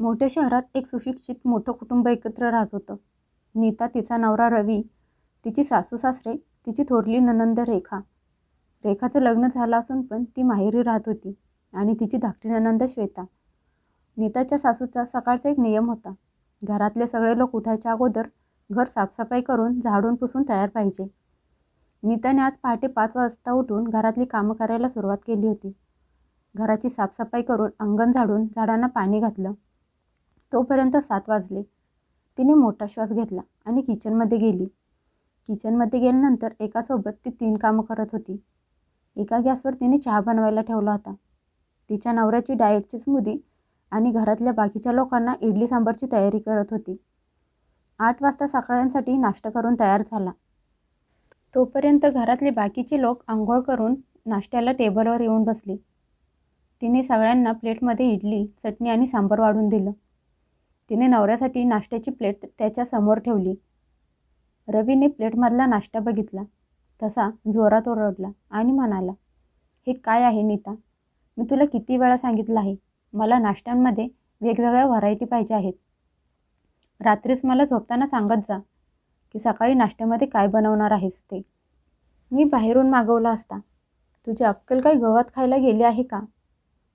मोठ्या शहरात एक सुशिक्षित मोठं कुटुंब एकत्र राहत होतं. नीता तिचा नवरा रवी तिची सासू सासरे तिची थोरली ननंद रेखा. रेखाचं लग्न झालं असून पण ती माहेरी राहत होती आणि तिची धाकटी ननंद श्वेता. नीताच्या सासूचा सकाळचा एक नियम होता. घरातले सगळे लोक उठायच्या अगोदर घर साफसफाई करून झाडून पुसून तयार पाहिजे. नीताने आज पहाटे पाच वाजता उठून घरातली कामं करायला सुरुवात केली होती. घराची साफसफाई करून अंगण झाडून झाडांना पाणी घातलं. तोपर्यंत सात वाजले. तिने मोठा श्वास घेतला आणि किचनमध्ये गेली. किचनमध्ये गेल्यानंतर एकासोबत ती तीन कामं करत होती. एका गॅसवर तिने चहा बनवायला ठेवला होता. तिच्या नवऱ्याची डाएटची स्मूदी आणि घरातल्या बाकीच्या लोकांना इडली सांबारची तयारी करत होती. आठ वाजता सकाळ्यांसाठी नाश्ता करून तयार झाला. तोपर्यंत घरातले बाकीचे लोक आंघोळ करून नाश्त्याला टेबलवर येऊन बसले. तिने सगळ्यांना प्लेटमध्ये इडली चटणी आणि सांबार वाढून दिलं. तिने नवऱ्यासाठी नाश्त्याची प्लेट त्याच्यासमोर ठेवली. रवीने प्लेटमधला नाश्ता बघितला. तसा जोरात ओरडला आणि म्हणाला हे काय आहे नीता? मी तुला किती वेळा सांगितलं आहे मला नाश्त्यांमध्ये वेगवेगळ्या व्हरायटी पाहिजे आहेत. रात्रीच मला झोपताना सांगत जा की सकाळी नाश्त्यामध्ये काय बनवणार आहेस ते. मी बाहेरून मागवला असता. तुझी अक्कल काही गवत खायला गेली आहे का?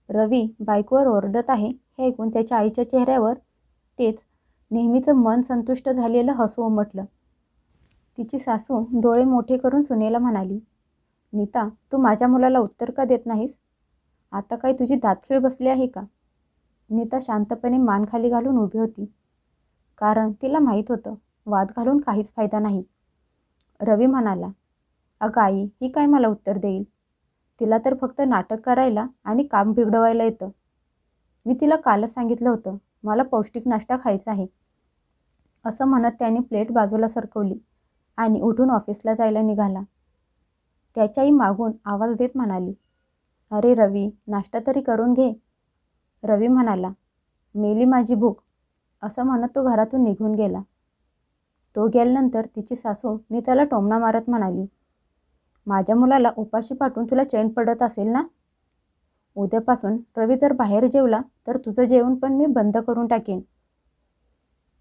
रवी बायकोवर ओरडत आहे हे ऐकून त्याच्या आईच्या चेहऱ्यावर तेच. नेहमीचं मन संतुष्ट झालेलं हसू उमटलं. तिची सासू डोळे मोठे करून सुनेला म्हणाली नीता तू माझ्या मुलाला उत्तर का देत नाहीस? आता काही तुझी दातखीळ बसली आहे का? नीता शांतपणे मान खाली घालून उभी होती. कारण तिला माहीत होतं वाद घालून काहीच फायदा नाही. रवी म्हणाला अगं आई ही काय मला उत्तर देईल? तिला तर फक्त नाटक करायला आणि काम बिघडवायला येतं. मी तिला कालच सांगितलं होतं मला पौष्टिक नाश्ता खायचा आहे. असं म्हणत त्याने प्लेट बाजूला सरकवली आणि उठून ऑफिसला जायला निघाला. त्याच्याही मागून आवाज देत म्हणाली अरे रवी नाश्ता तरी करून घे. रवी म्हणाला मेली माझी भूक. असं म्हणत तो घरातून निघून गेला. तो गेल्यानंतर तिची सासू नीताला टोमणा मारत म्हणाली माझ्या मुलाला उपाशी पाठवून तुला चैन पडत असेल ना? उद्यापासून रवी जर बाहेर जेवला तर तुझं जेवण पण मी बंद करून टाकेन.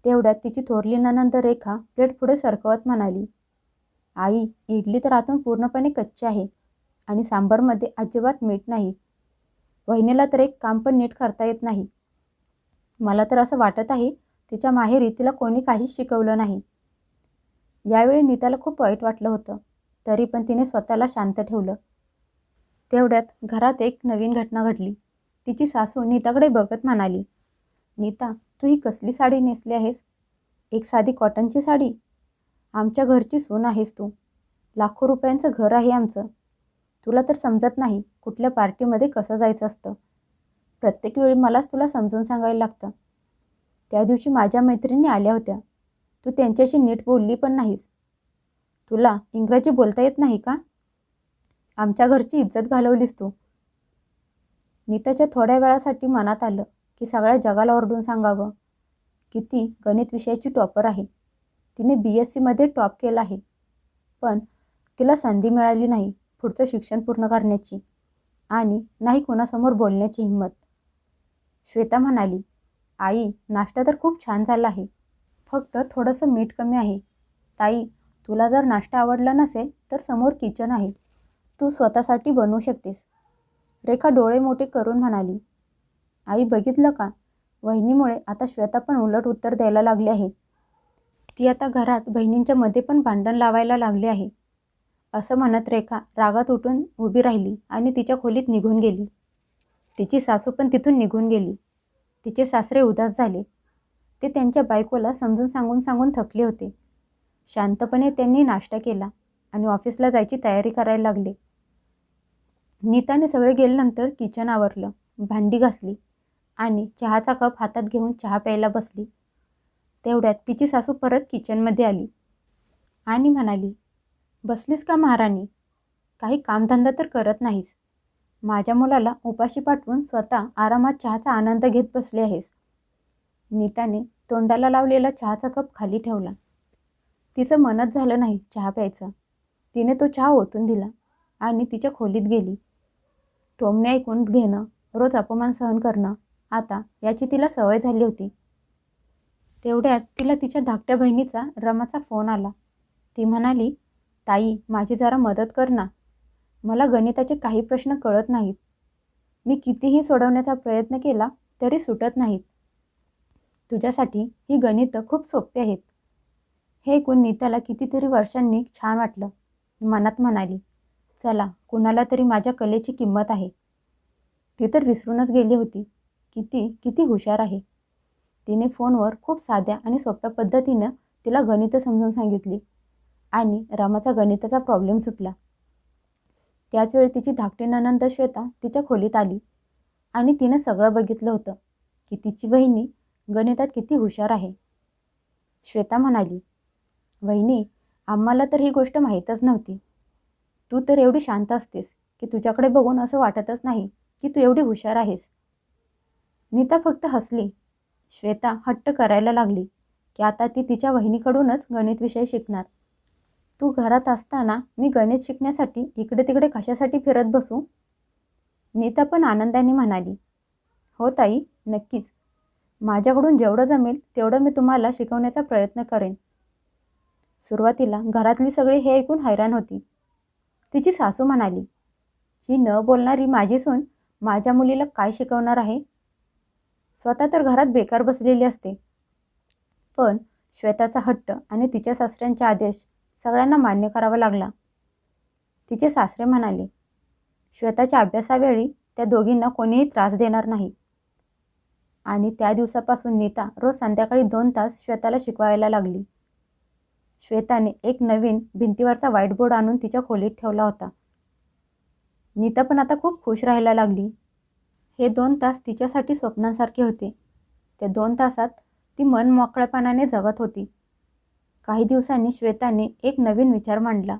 तेवढ्यात तिची थोरली नंतर रेखा प्लेट पुढे सरकवत म्हणाली आई इडली तर आतून पूर्णपणे कच्ची आहे आणि सांबारमध्ये अजिबात मीठ नाही. वहिनीला तर एक काम पण नीट करता येत नाही. मला तर असं वाटत आहे तिच्या माहेरी तिला कोणी काहीच शिकवलं नाही. यावेळी नीताला खूप वाईट वाटलं होतं तरी पण तिने स्वतःला शांत ठेवलं. तेवढ्यात घरात एक नवीन घटना घडली. तिची सासू नीताकडे बघत म्हणाली नीता तू ही कसली साडी नेसली आहेस? एक साधी कॉटनची साडी? आमच्या घरची सून आहेस तू. लाखो रुपयांचं घर आहे आमचं. तुला तर समजत नाही कुठल्या पार्टीमध्ये कसं जायचं असतं. प्रत्येक वेळी मलाच तुला समजून सांगायला लागतं. त्या दिवशी माझ्या मैत्रिणी आल्या होत्या. तू त्यांच्याशी नीट बोलली पण नाहीस. तुला इंग्रजी बोलता येत नाही का? आमच्या घरची इज्जत घालवलीस तू. नीताच्या थोड्या वेळासाठी मनात आलं की सगळ्या जगाला ओरडून सांगावं. की ती गणित विषयाची टॉपर आहे. तिने बी एस सीमध्ये टॉप केला आहे. पण तिला संधी मिळाली नाही पुढचं शिक्षण पूर्ण करण्याची. आणि नाही कोणासमोर बोलण्याची हिंमत. श्वेता म्हणाली आई नाश्ता तर खूप छान झाला आहे. फक्त थोडंसं मीठ कमी आहे. ताई तुला जर नाश्ता आवडला नसेल तर समोर किचन आहे. तू स्वतःसाठी बनवू शकतेस. रेखा डोळे मोठे करून म्हणाली आई बघितलं का? वहिनीमुळे आता श्वेता पण उलट उत्तर द्यायला लागली आहे. ती आता घरात बहिणींच्या मध्ये पण भांडण लावायला लागली आहे. असं म्हणत रेखा रागात उठून उभी राहिली आणि तिच्या खोलीत निघून गेली. तिची सासू पण तिथून निघून गेली. तिचे सासरे उदास झाले. ते त्यांच्या बायकोला समजून सांगून सांगून थकले होते. शांतपणे त्यांनी नाश्ता केला आणि ऑफिसला जायची तयारी करायला लागले. नीताने सगळे गेल्यानंतर किचन आवरलं भांडी घासली आणि चहाचा कप हातात घेऊन चहा प्यायला बसली. तेवढ्यात तिची सासू परत किचनमध्ये आली आणि म्हणाली बसलीस का महाराणी? काही कामधंदा तर करत नाहीस. माझ्या मुलाला उपाशी पाठवून स्वतः आरामात चहाचा आनंद घेत बसले आहेस. नीताने तोंडाला लावलेला चहाचा कप खाली ठेवला. तिचं मनच झालं नाही चहा प्यायचं. तिने तो चहा ओतून दिला आणि तिच्या खोलीत गेली. टोमणे ऐकून घेणं रोज अपमान सहन करणं आता याची तिला सवय झाली होती. तेवढ्यात तिला तिच्या धाकट्या बहिणीचा रमाचा फोन आला. ती म्हणाली ताई माझी जरा मदत कर ना. मला गणिताचे काही प्रश्न कळत नाहीत. मी कितीही सोडवण्याचा प्रयत्न केला तरी सुटत नाहीत. तुझ्यासाठी ही गणितं खूप सोपी आहेत. हे ऐकून नीताला कितीतरी वर्षांनी छान वाटलं. मनात म्हणाली चला कुणाला तरी माझ्या कलेची किंमत आहे. ती तर विसरूनच गेली होती. किती किती हुशार आहे. तिने फोनवर खूप साध्या आणि सोप्या पद्धतीनं तिला गणितं समजून सांगितली आणि रामाचा गणिताचा प्रॉब्लेम सुटला. त्याचवेळी तिची धाकटी ननंद श्वेता तिच्या खोलीत आली आणि तिनं सगळं बघितलं होतं की तिची बहिणी गणितात किती हुशार आहे. श्वेता म्हणाली वहिनी आम्हाला तर ही गोष्ट माहीतच नव्हती. तू तर एवढी शांत असतेस की तुझ्याकडे बघून असं वाटतच नाही की तू एवढी हुशार आहेस. नीता फक्त हसली. श्वेता हट्ट करायला लागली की आता ती तिच्या वहिनीकडूनच गणित विषय शिकणार. तू घरात असताना मी गणित शिकण्यासाठी इकडे तिकडे कशासाठी फिरत बसू? नीता पण आनंदाने म्हणाली. हो ताई नक्कीच. माझ्याकडून जेवढं जमेल तेवढं मी तुम्हाला शिकवण्याचा प्रयत्न करेन. सुरुवातीला घरातली सगळी हे ऐकून हैराण होती. तिची सासू म्हणाली ही न बोलणारी माझी सून माझ्या मुलीला काय शिकवणार आहे? स्वतः तर घरात बेकार बसलेली असते. पण श्वेताचा हट्ट आणि तिच्या सासऱ्यांचे आदेश सगळ्यांना मान्य करावा लागला. तिचे सासरे म्हणाले श्वेताच्या अभ्यासावेळी त्या दोघींना कोणीही त्रास देणार नाही. आणि त्या दिवसापासून नीता रोज संध्याकाळी दोन तास श्वेताला शिकवायला लागली. श्वेताने एक नवीन भिंतीवरचा व्हाईट बोर्ड आणून तिच्या खोलीत ठेवला होता. नीता पण आता खूप खुश राहायला लागली. हे दोन तास तिच्यासाठी स्वप्नांसारखे होते. त्या दोन तासात ती मन मोकळेपणाने जगत होती. काही दिवसांनी श्वेताने एक नवीन विचार मांडला.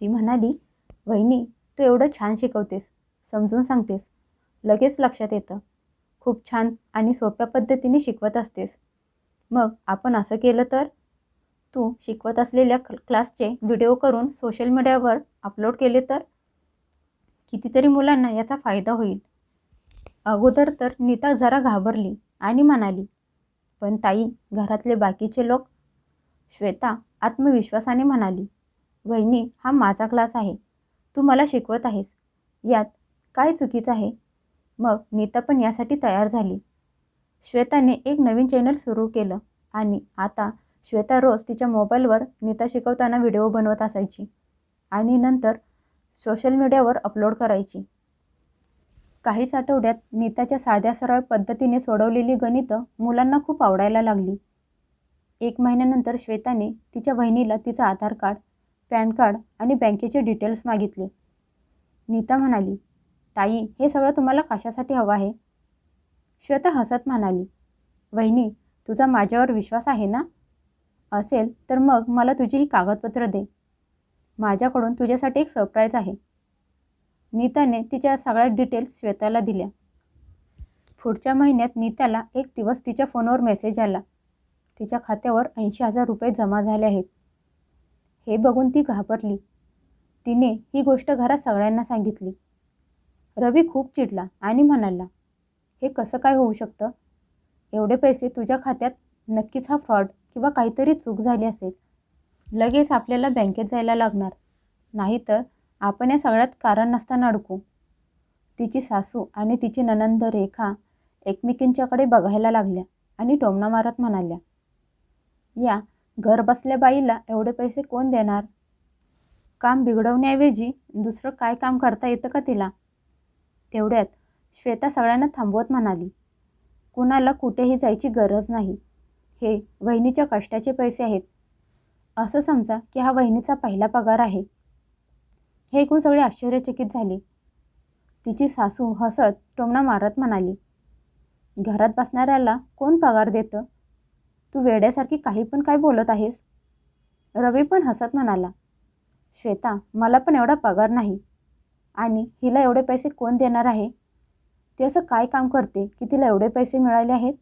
ती म्हणाली वहिनी तू एवढं छान शिकवतेस समजून सांगतेस. लगेच लक्षात येतं. खूप छान आणि सोप्या पद्धतीने शिकवत असतेस. मग आपण असं केलं तर तू शिकवत असलेल्या क्लासचे व्हिडिओ करून सोशल मीडियावर अपलोड केले तर? कितीतरी मुलांना याचा फायदा होईल. अगोदर तर नीता जरा घाबरली आणि म्हणाली पण ताई घरातले बाकीचे लोक श्वेता आत्मविश्वासाने म्हणाली वहिनी हा माझा क्लास आहे. तू मला शिकवत आहेस. यात काय चुकीचं आहे मग नीता पण यासाठी तयार झाली. श्वेताने एक नवीन चॅनल सुरू केलं आणि आता श्वेता रोज तिच्या मोबाईलवर नीता शिकवताना व्हिडिओ बनवत असायची आणि नंतर सोशल मीडियावर अपलोड करायची. काहीच आठवड्यात नीताच्या साध्या सरळ पद्धतीने सोडवलेली गणितं मुलांना खूप आवडायला लागली. एक महिन्यानंतर श्वेताने तिच्या बहिणीला तिचं आधार कार्ड पॅन कार्ड आणि बँकेचे डिटेल्स मागितले. नीता म्हणाली ताई हे सगळं तुम्हाला कशासाठी हवं आहे? श्वेता हसत म्हणाली वहिनी तुझा माझ्यावर विश्वास आहे ना? असेल तर मग मला तुझी ही कागदपत्र दे. माझ्याकडून तुझ्यासाठी एक सरप्राईज आहे. नीताने तिच्या सगळ्या डिटेल्स श्वेताला दिल्या. पुढच्या महिन्यात नीताला एक दिवस तिच्या फोनवर मेसेज आला. तिच्या खात्यावर ऐंशी हजार रुपये जमा झाले आहेत. हे बघून ती घाबरली. तिने ही गोष्ट घरात सगळ्यांना सांगितली. रवी खूप चिडला आणि म्हणाला हे कसं काय होऊ शकतं? एवढे पैसे तुझ्या खात्यात? नक्कीच हा फ्रॉड किंवा काहीतरी चूक झाली असेल लगेच आपल्याला बँकेत जायला लागणार. नाहीतर आपण या सगळ्यात कारण नसताना अडकू. तिची सासू आणि तिची ननंद रेखा एकमेकींच्याकडे बघायला लागल्या आणि टोमणा मारत म्हणाल्या या घर बसल्या बाईला एवढे पैसे कोण देणार? काम बिघडवण्याऐवजी दुसरं काय काम करता येतं का तिला? तेवढ्यात श्वेता सगळ्यांना थांबवत म्हणाली कुणाला कुठेही जायची गरज नाही. हे वहिनीच्या कष्टाचे पैसे आहेत. असं समजा की हा वहिनीचा पहिला पगार आहे. हे ऐकून सगळे आश्चर्यचकित झाले. तिची सासू हसत टोमणा मारत म्हणाली घरात बसणाऱ्याला कोण पगार देतं? तू वेड्यासारखी काही पण काय बोलत आहेस? रवी पण हसत म्हणाला श्वेता मला पण एवढा पगार नाही. आणि हिला एवढे पैसे कोण देणार आहे? ती असं काय काम करते की तिला एवढे पैसे मिळाले आहेत?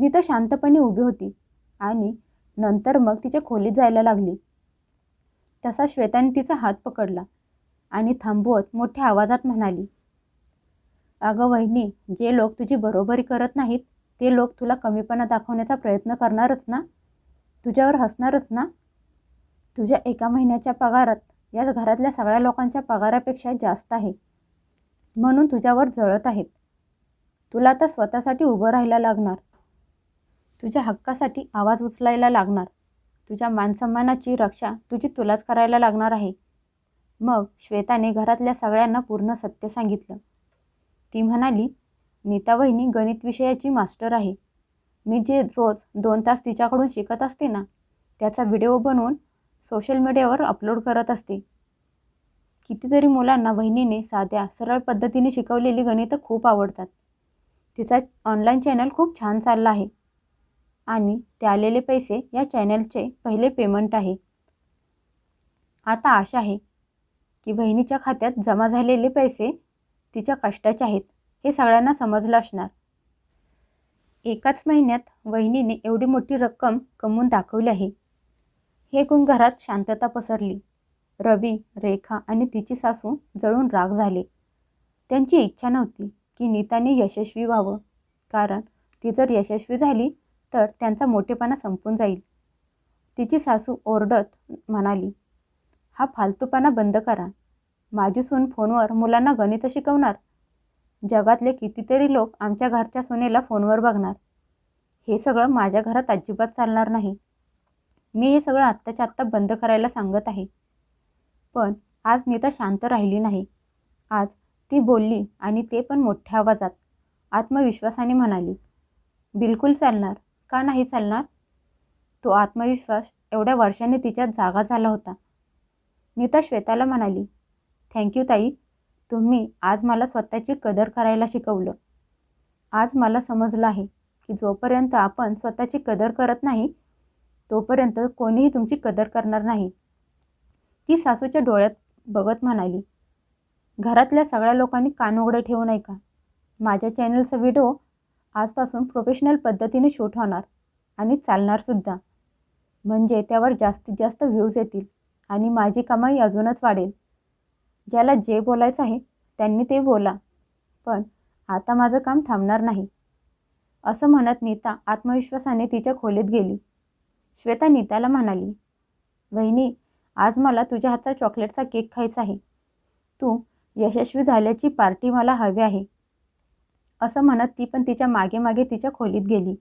नीता शांतपणे उभी होती आणि नंतर मग तिच्या खोलीत जायला लागली. तसा श्वेताने तिचा हात पकडला आणि थांबवत मोठ्या आवाजात म्हणाली अगं वहिनी जे लोक तुझी बरोबरी करत नाहीत ते लोक तुला कमीपणा दाखवण्याचा प्रयत्न करणारच ना? तुझ्यावर हसणारच ना? तुझ्या एका महिन्याच्या पगारात या घरातल्या सगळ्या लोकांच्या पगारापेक्षा जास्त आहे. म्हणून तुझ्यावर जळत आहेत. तुला आता स्वतःसाठी उभं राहायला लागणार. तुझ्या हक्कासाठी आवाज उचलायला लागणार. तुझ्या मानसन्मानाची रक्षा तुझी तुलाच करायला लागणार आहे. मग श्वेताने घरातल्या सगळ्यांना पूर्ण सत्य सांगितलं. ती म्हणाली नीता वहिनी गणित विषयाची मास्टर आहे. मी जे रोज दोन तास तिच्याकडून शिकत असते ना त्याचा व्हिडिओ बनवून सोशल मीडियावर अपलोड करत असते. कितीतरी मुलांना वहिनीने साध्या सरळ पद्धतीने शिकवलेली गणितं खूप आवडतात. तिचा ऑनलाईन चॅनल खूप छान चालला आहे. आणि ते आलेले पैसे या चॅनलचे पहिले पेमेंट आहे. आता आशा आहे की बहिणीच्या खात्यात जमा झालेले पैसे तिच्या कष्टाचे आहेत हे सगळ्यांना समजलं असणार. एकाच महिन्यात वहिनीने एवढी मोठी रक्कम कमवून दाखवली आहे. हे गुण घरात शांतता पसरली. रवी रेखा आणि तिची सासू जळून राग झाले. त्यांची इच्छा नव्हती की नीताने यशस्वी व्हावं कारण ती जर यशस्वी झाली तर त्यांचा मोठेपणा संपून जाईल. तिची सासू ओरडत म्हणाली हा फालतूपणा बंद करा. माझी सून फोनवर मुलांना गणित शिकवणार. जगातले कितीतरी लोक आमच्या घरच्या सुनेला फोनवर बघणार. हे सगळं माझ्या घरात अजिबात चालणार नाही. मी हे सगळं आत्ताच्या आत्ता बंद करायला सांगत आहे. पण आज नीता शांत राहिली नाही. आज ती बोलली आणि ते पण मोठ्या आवाजात आत्मविश्वासाने म्हणाली बिलकुल चालणार. का नाही चालणार? तो आत्मविश्वास एवढ्या वर्षांनी तिच्यात जागा झाला होता. नीता श्वेताला म्हणाली थँक्यू ताई. तुम्ही आज मला स्वतःची कदर करायला शिकवलं. आज मला समजलं आहे की जोपर्यंत आपण स्वतःची कदर करत नाही तोपर्यंत कोणीही तुमची कदर करणार नाही. ती सासूच्या डोळ्यात बघत म्हणाली घरातल्या सगळ्या लोकांनी कान उघडे ठेवू नये का? माझ्या चॅनलचा व्हिडिओ आजपासून प्रोफेशनल पद्धतीने शूट होणार आणि चालणारसुद्धा म्हणजे त्यावर जास्तीत जास्त व्ह्यूज येतील आणि माझी कमाई अजूनच वाढेल. ज्याला जे बोलायचं आहे त्यांनी ते बोला. पण आता माझं काम थांबणार नाही. असं म्हणत नीता आत्मविश्वासाने तिच्या खोलीत गेली. श्वेता नीताला म्हणाली वहिनी आज मला तुझ्या हातचा चॉकलेटचा केक खायचा आहे. तू यशस्वी झाल्याची पार्टी मला हवी आहे. असं म्हणत ती पण तिच्यामागे मागे तिच्या खोलीत गेली.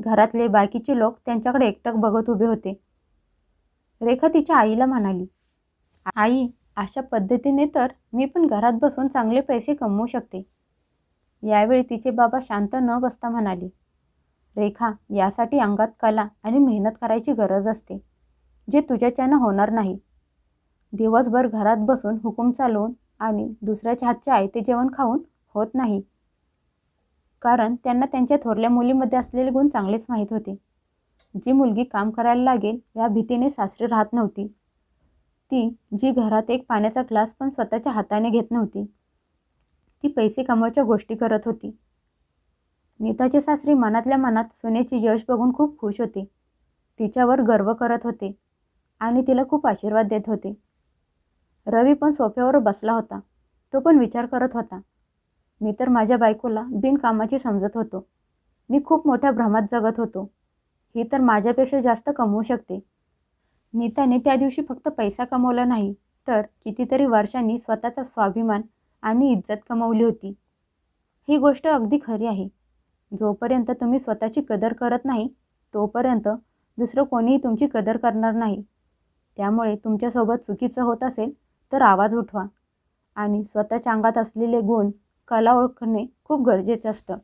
घरातले बाकीचे लोक त्यांच्याकडे एकटक बघत उभे होते. रेखा तिच्या आईला म्हणाली आई अशा पद्धतीने तर मी पण घरात बसून चांगले पैसे कमवू शकते. यावेळी तिचे बाबा शांत न बसता म्हणाले रेखा यासाठी अंगात कला आणि मेहनत करायची गरज असते जे तुझ्याच्यानं होणार नाही. दिवसभर घरात बसून हुकूम चालवून आणि दुसऱ्याच्या हातचे आयते जेवण खाऊन होत नाही. कारण त्यांना त्यांच्या थोरल्या मुलीमध्ये असलेले गुण चांगलेच माहीत होते. जी मुलगी काम करायला लागेल या भीतीने सासरी राहत नव्हती. ती जी घरात एक पाण्याचा ग्लास पण स्वतःच्या हाताने घेत नव्हती ती पैसे कमवायच्या गोष्टी करत होती. नीताचे सासरी मनातल्या मनात सुनेचे यश बघून खूप खुश होते. तिच्यावर गर्व करत होते आणि तिला खूप आशीर्वाद देत होते. रवी पण सोफ्यावर बसला होता. तो पण विचार करत होता. मी तर माझ्या बायकोला बिनकामाची समजत होतो. मी खूप मोठ्या भ्रमात जगत होतो. ही तर माझ्यापेक्षा जास्त कमवू शकते. नीताने त्या दिवशी फक्त पैसा कमवला नाही तर कितीतरी वर्षांनी स्वतःचा स्वाभिमान आणि इज्जत कमवली होती. ही गोष्ट अगदी खरी आहे. जोपर्यंत तुम्ही स्वतःची कदर करत नाही तोपर्यंत दुसरं कोणीही तुमची कदर करणार नाही. त्यामुळे तुमच्यासोबत चुकीचं होत असेल तर आवाज उठवा. आणि स्वतःच्या अंगात असलेले गुण कला ओळखणे खूप गरजेचं असतं.